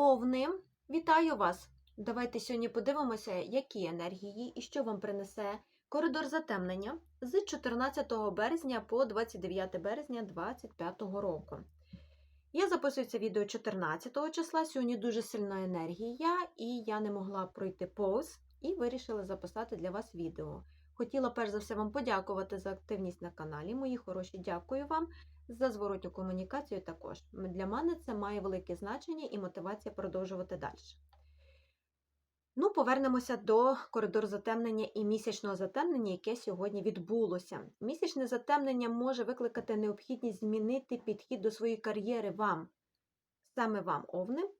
Овни, вітаю вас! Давайте сьогодні подивимося, які енергії і що вам принесе коридор затемнення з 14 березня по 29 березня 2025 року. Я записую це відео 14 числа. Сьогодні дуже сильна енергія, і я не могла пройти повз і вирішила записати для вас відео. Хотіла перш за все вам подякувати за активність на каналі. Мої хороші, дякую вам за зворотню комунікацію також. Для мене це має велике значення і мотивація продовжувати далі. Ну, повернемося до коридору затемнення і місячного затемнення, яке сьогодні відбулося. Місячне затемнення може викликати необхідність змінити підхід до своєї кар'єри вам, саме вам, овни.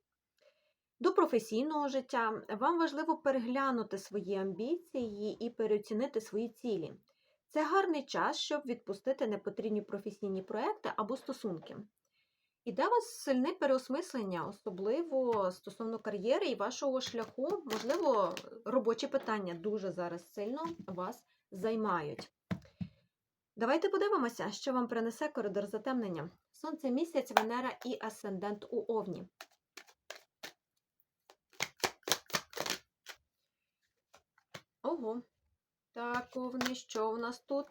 До професійного життя вам важливо переглянути свої амбіції і переоцінити свої цілі. Це гарний час, щоб відпустити непотрібні професійні проекти або стосунки. Іде у вас сильне переосмислення, особливо стосовно кар'єри і вашого шляху. Можливо, робочі питання дуже зараз сильно вас займають. Давайте подивимося, що вам принесе коридор затемнення. Сонце місяць, Венера і асцендент у Овні. Ого. Так, Овни, що в нас тут?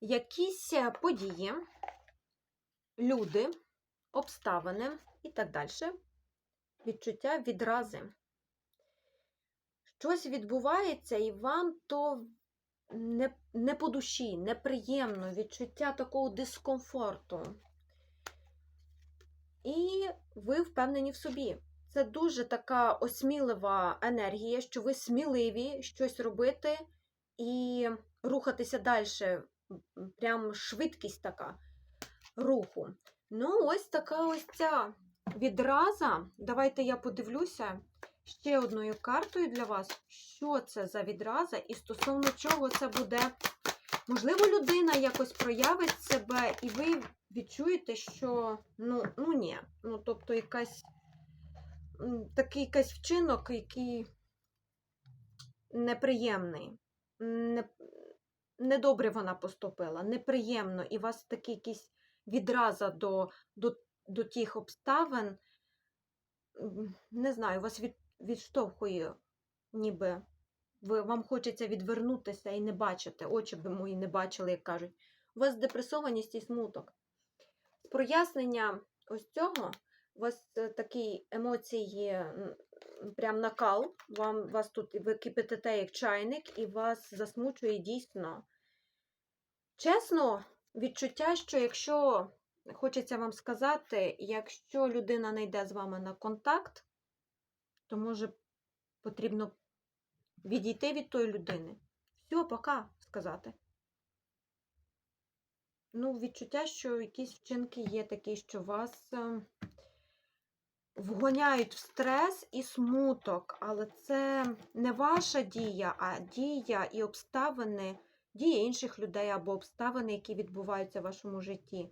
Якісь події, люди, обставини і так далі. Відчуття відрази. Щось відбувається, і вам то не, не по душі, неприємно, відчуття такого дискомфорту. І ви впевнені в собі. Це дуже така осмілива енергія, що ви сміливі щось робити і рухатися далі. Прям швидкість така руху. Ну, ось така ось ця відраза. Давайте я подивлюся ще одною картою для вас, що це за відраза і стосовно чого це буде. Можливо, людина якось проявить себе, і ви відчуєте, що ну, ну ні. Ну, тобто, якась такий якийсь вчинок, який неприємний. Не, Недобре вона поступила, неприємно, і у вас такий якийсь відраза до до, до тих обставин, не знаю, вас від, відштовхує, ніби ви, вам хочеться відвернутися і не бачити, очі би мої не бачили, як кажуть. У вас депресованість і смуток. Прояснення ось цього у вас такі емоції, прям накал, вам, вас тут ви кипятите як чайник, і вас засмучує дійсно. Чесно, відчуття, що якщо, хочеться вам сказати, якщо людина не йде з вами на контакт, то може потрібно відійти від тої людини. Все, пока, сказати. Ну, відчуття, що якісь вчинки є такі, що вас вгоняють в стрес і смуток, але це не ваша дія, а дія і обставини, дія інших людей або обставини, які відбуваються в вашому житті.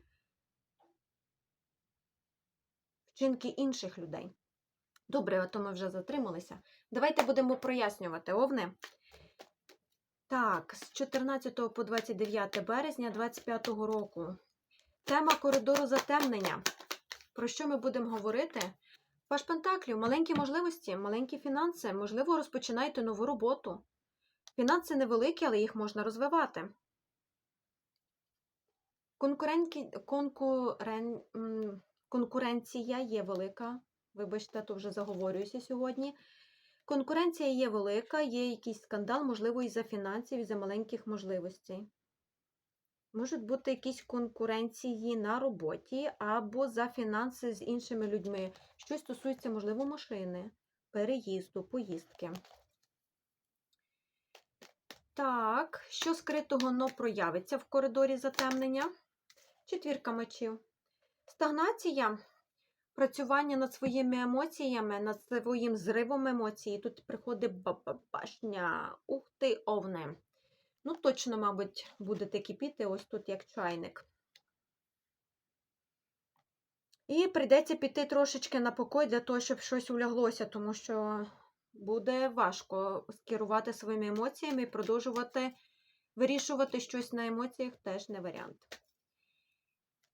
Вчинки інших людей. Добре, а то ми вже затрималися. Давайте будемо прояснювати, овни. Так, з 14 по 29 березня 2025 року. Тема коридору затемнення. Про що ми будемо говорити? Ваш Пентаклів, маленькі можливості, маленькі фінанси, можливо, розпочинаєте нову роботу. Фінанси невеликі, але їх можна розвивати. Конкуренкі... Конкурен... Конкуренція є велика. Вибачте, то вже заговорююся сьогодні. Конкуренція є велика, є якийсь скандал, можливо, із-за фінансів, із-за маленьких можливостей. Можуть бути якісь конкуренції на роботі або за фінанси з іншими людьми. Щось стосується, можливо, машини, переїзду, поїздки. Так, що скритого но проявиться в коридорі затемнення? Четвірка мечів. Стагнація, працювання над своїми емоціями, над своїм зривом емоцій. Тут приходить башня. Ух ти, овне. Ну, точно, мабуть, будете кипіти ось тут як чайник. І прийдеться піти трошечки на покой для того, щоб щось уляглося, тому що буде важко скерувати своїми емоціями і продовжувати вирішувати щось на емоціях теж не варіант.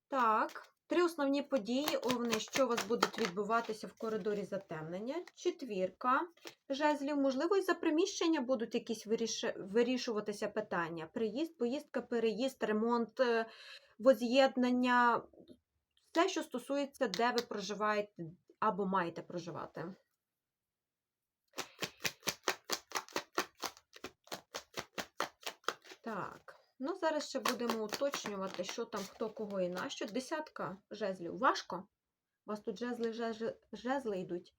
Так, Три основні події, овни, що у вас будуть відбуватися в коридорі затемнення. Четвірка жезлів, можливо, і за приміщення будуть якісь виріш- вирішуватися питання. Приїзд, поїздка, переїзд, ремонт, е, воз'єднання. Все, що стосується, де ви проживаєте або маєте проживати. Так, ну зараз ще будемо уточнювати, що там, хто кого і нащо. Десятка жезлів. Важко? У вас тут жезли, жезли, жезли йдуть.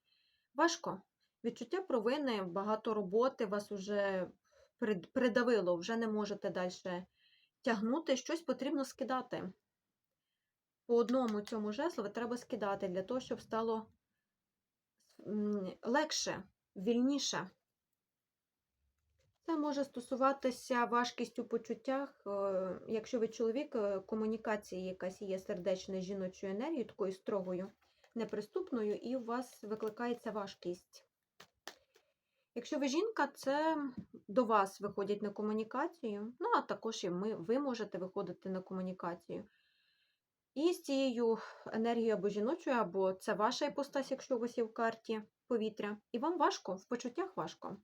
Важко. Відчуття провини, багато роботи вас вже придавило, вже не можете далі тягнути. Щось потрібно скидати. По одному цьому жезлові треба скидати для того, щоб стало легше, вільніше. Це може стосуватися важкість у почуттях, е, якщо ви чоловік, е, комунікації якась є сердечною жіночою енергією, такою строгою, неприступною, і у вас викликається важкість. Якщо ви жінка, це до вас виходять на комунікацію, ну а також і ми, ви можете виходити на комунікацію. І з цією енергією або жіночою, або це ваша іпостась, якщо у вас є в карті повітря, і вам важко, в почуттях важко.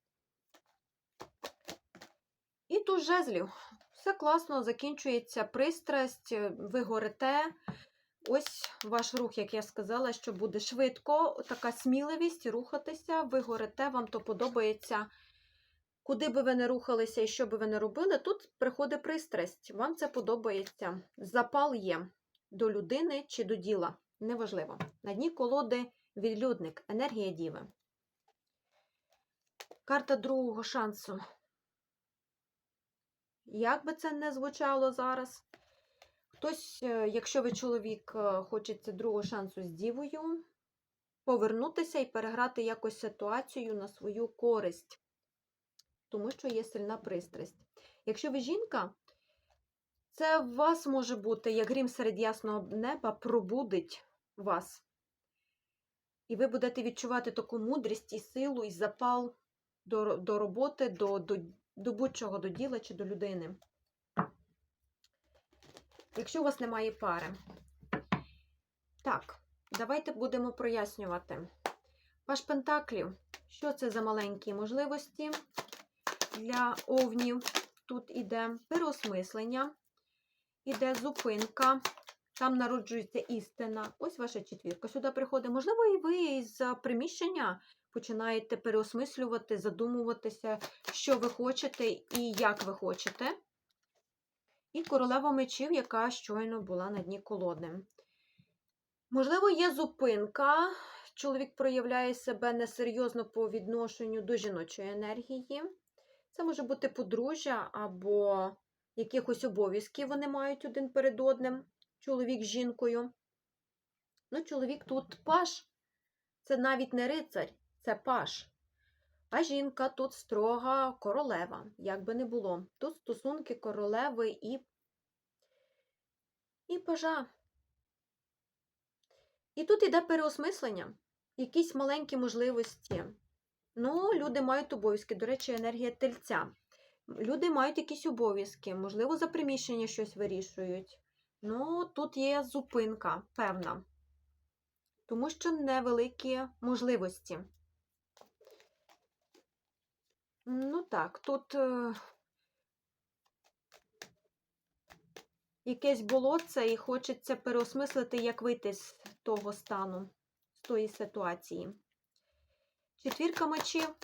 І тут жезлів. Все класно, закінчується пристрасть, е, ви горите. Ось ваш рух, як я сказала, що буде швидко, така сміливість рухатися, ви горите, вам то подобається. Куди би ви не рухалися і що би ви не робили, тут приходить пристрасть. Вам це подобається. Запал є до людини чи до діла. Неважливо. На дні колоди відлюдник, енергія діви. Карта другого шансу. Як би це не звучало зараз? Хтось, е, якщо ви чоловік, е, хочеться другого шансу з дівою, повернутися і переграти якось ситуацію на свою користь, тому що є сильна пристрасть. Якщо ви жінка, це в вас може бути, як грім серед ясного неба, пробудить вас. І ви будете відчувати таку мудрість і силу, і запал до, до роботи, до, до, до будь-чого, до діла чи до людини. Якщо у вас немає пари. Так, давайте будемо прояснювати. Ваш пентаклів. Що це за маленькі можливості для овнів? Тут іде переосмислення, іде зупинка, там народжується істина. Ось ваша четвірка. Сюди приходить. Можливо, і ви із приміщення починаєте переосмислювати, задумуватися, що ви хочете і як ви хочете. І королева мечів, яка щойно була на дні колоди. Можливо, є зупинка. Чоловік проявляє себе несерйозно по відношенню до жіночої енергії. Це може бути подружжя або якихось обов'язків вони мають один перед одним. Чоловік з жінкою. Ну, чоловік тут паш. Це навіть не рицарь, це паш. А жінка тут строга королева, як би не було. Тут стосунки королеви і, і пажа. І тут іде переосмислення, якісь маленькі можливості. Ну, люди мають обов'язки, до речі, енергія тельця. Люди мають якісь обов'язки, можливо, за приміщення щось вирішують. Ну, тут є зупинка певна, тому що невеликі можливості. Ну так, тут е, якесь болотце і хочеться переосмислити, як вийти з того стану, з тої ситуації. Четвірка мечів.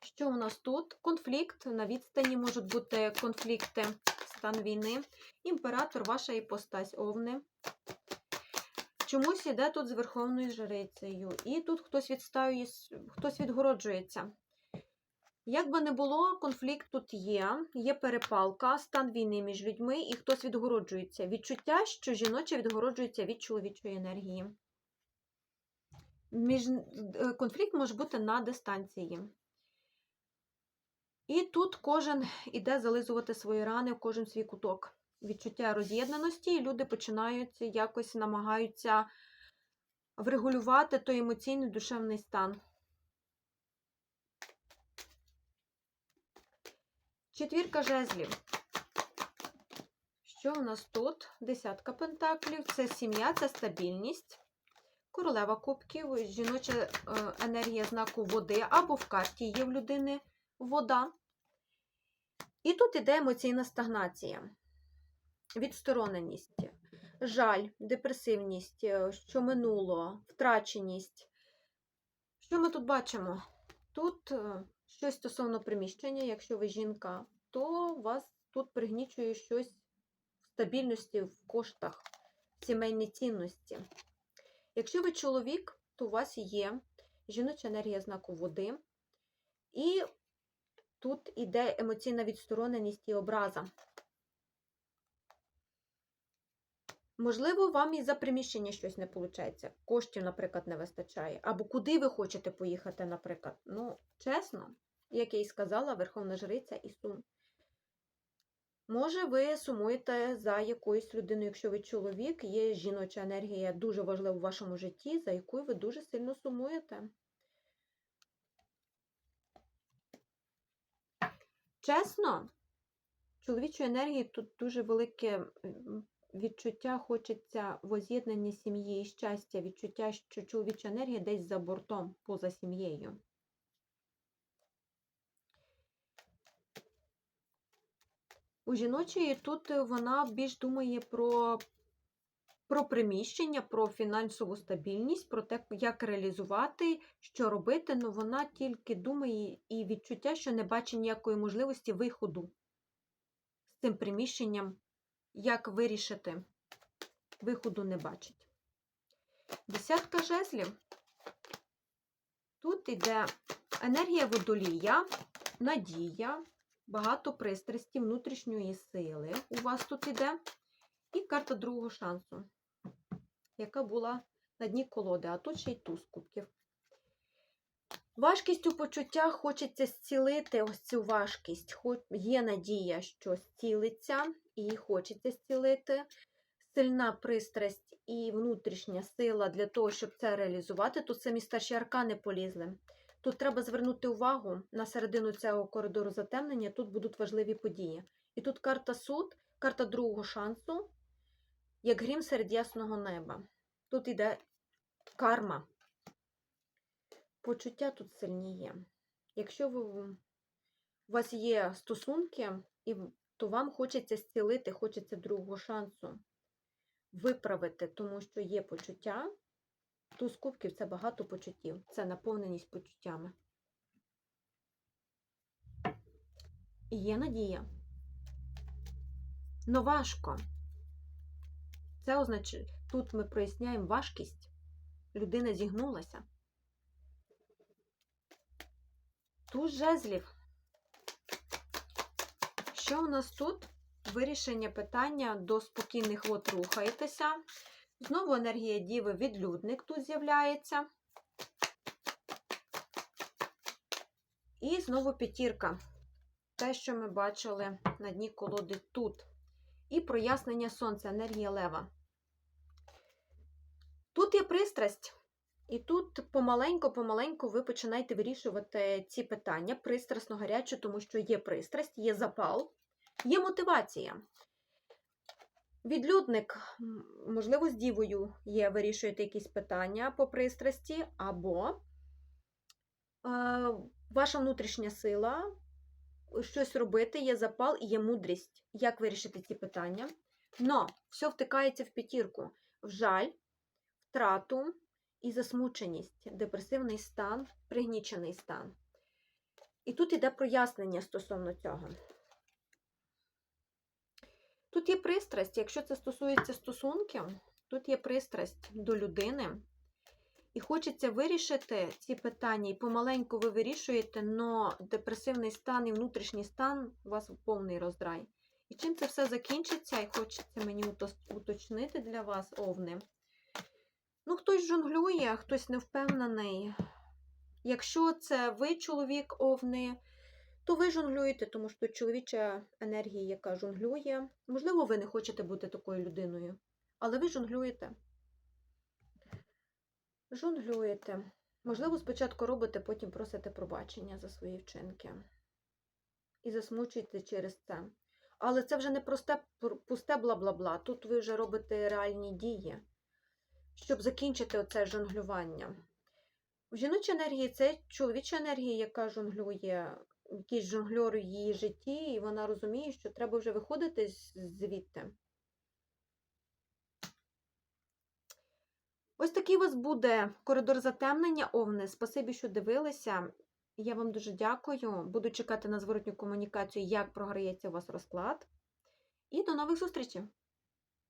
Що у нас тут? Конфлікт. На відстані можуть бути конфлікти, стан війни. Імператор, ваша іпостась овни. Чомусь іде тут з Верховною Жрицею. І тут хтось відстаює, хтось відгороджується. Як би не було, конфлікт тут є, є перепалка, стан війни між людьми, і хтось відгороджується. Відчуття, що жіноче відгороджується від чоловічої енергії. Між... е, Конфлікт може бути на дистанції. І тут кожен іде зализувати свої рани, кожен свій куток. Відчуття роз'єднаності, і люди починають якось намагаються врегулювати той емоційний душевний стан. Четвірка жезлів. Що у нас тут? Десятка пентаклів. Це сім'я, це стабільність. Королева кубків, жіноча е, енергія знаку води, або в карті є в людини вода. І тут іде емоційна стагнація, відстороненість, жаль, депресивність, е, що минуло, втраченість. Що ми тут бачимо? Тут е, щось стосовно приміщення, якщо ви жінка, то вас тут пригнічує щось в стабільності, в коштах, в сімейні цінності. Якщо ви чоловік, то у вас є жіноча енергія знаку води, і тут іде емоційна відстороненість і образа. Можливо, вам і за приміщення щось не виходить. Коштів, наприклад, не вистачає. Або куди ви хочете поїхати, наприклад. Ну, чесно, як я і сказала, Верховна Жриця і сум. Може, ви сумуєте за якоюсь людиною, якщо ви чоловік, є жіноча енергія дуже важлива в вашому житті, за якою ви дуже сильно сумуєте. Чесно, чоловічої енергії тут дуже велике відчуття, хочеться воз'єднання сім'ї і щастя, відчуття, що чоловіча енергія десь за бортом, поза сім'єю. У жіночої тут е, вона більш думає про, про приміщення, про фінансову стабільність, про те, як реалізувати, що робити, але вона тільки думає і відчуття, що не бачить ніякої можливості виходу з цим приміщенням, як вирішити, виходу не бачить. Десятка жезлів. Тут йде енергія водолія, надія, багато пристрасті, внутрішньої сили у вас тут іде. І карта другого шансу, яка була на дні колоди, а тут ще й туз кубків. Важкість у почуттях хочеться зцілити ось цю важкість. Є надія, що зцілиться, і хочеться зцілити. Сильна пристрасть і внутрішня сила для того, щоб це реалізувати. Тут самі старші аркани полізли. Тут треба звернути увагу на середину цього коридору затемнення, тут будуть важливі події. І тут карта суд, карта другого шансу, як грім серед ясного неба. Тут іде карма. Почуття тут сильні є. Якщо ви, у вас є стосунки, і, то вам хочеться зцілити, хочеться другого шансу виправити, тому що є почуття. Туз кубків це багато почуттів, це наповненість почуттями. І є надія. Но важко. Це означає, тут ми проясняємо важкість. Людина зігнулася. Туз жезлів. Що у нас тут? Вирішення питання до спокійних вод рухаєтеся. Знову енергія Діви відлюдник тут з'являється. І знову п'ятірка. Те, що ми бачили на дні колоди тут. І прояснення сонця, енергія лева. Тут є пристрасть. І тут помаленьку-помаленьку ви починаєте вирішувати ці питання пристрасно гаряче, тому що є пристрасть, є запал, є мотивація. Відлюдник, можливо, з дівою є, вирішуєте якісь питання по пристрасті, або ваша внутрішня сила, щось робити, є запал і є мудрість, як вирішити ці питання. Но все втикається в п'ятірку, в жаль, втрату і засмученість, депресивний стан, пригнічений стан. І тут іде прояснення стосовно цього. Тут є пристрасть, якщо це стосується стосунків, тут є пристрасть до людини. І хочеться вирішити ці питання, і помаленьку ви вирішуєте, але депресивний стан і внутрішній стан у вас повний роздрай. І чим це все закінчиться, і хочеться мені уточнити для вас, овни. Хтось жонглює, а хтось не впевнений. Якщо це ви, чоловік, овни, то ви жонглюєте, тому що чоловіча енергія, яка жонглює. Можливо, ви не хочете бути такою людиною, але ви жонглюєте. Жонглюєте. Можливо, спочатку робите, потім просите пробачення за свої вчинки. І засмучуєте через це. Але це вже не просте пусте бла-бла-бла. Тут ви вже робите реальні дії, щоб закінчити оце жонглювання. Жіночій енергії це чоловіча енергія, яка жонглює, якийсь жонглер в її житті, і вона розуміє, що треба вже виходити звідти. Ось такий у вас буде коридор затемнення, Овни. Спасибі, що дивилися. Я вам дуже дякую. Буду чекати на зворотню комунікацію, як програється у вас розклад. І до нових зустрічей!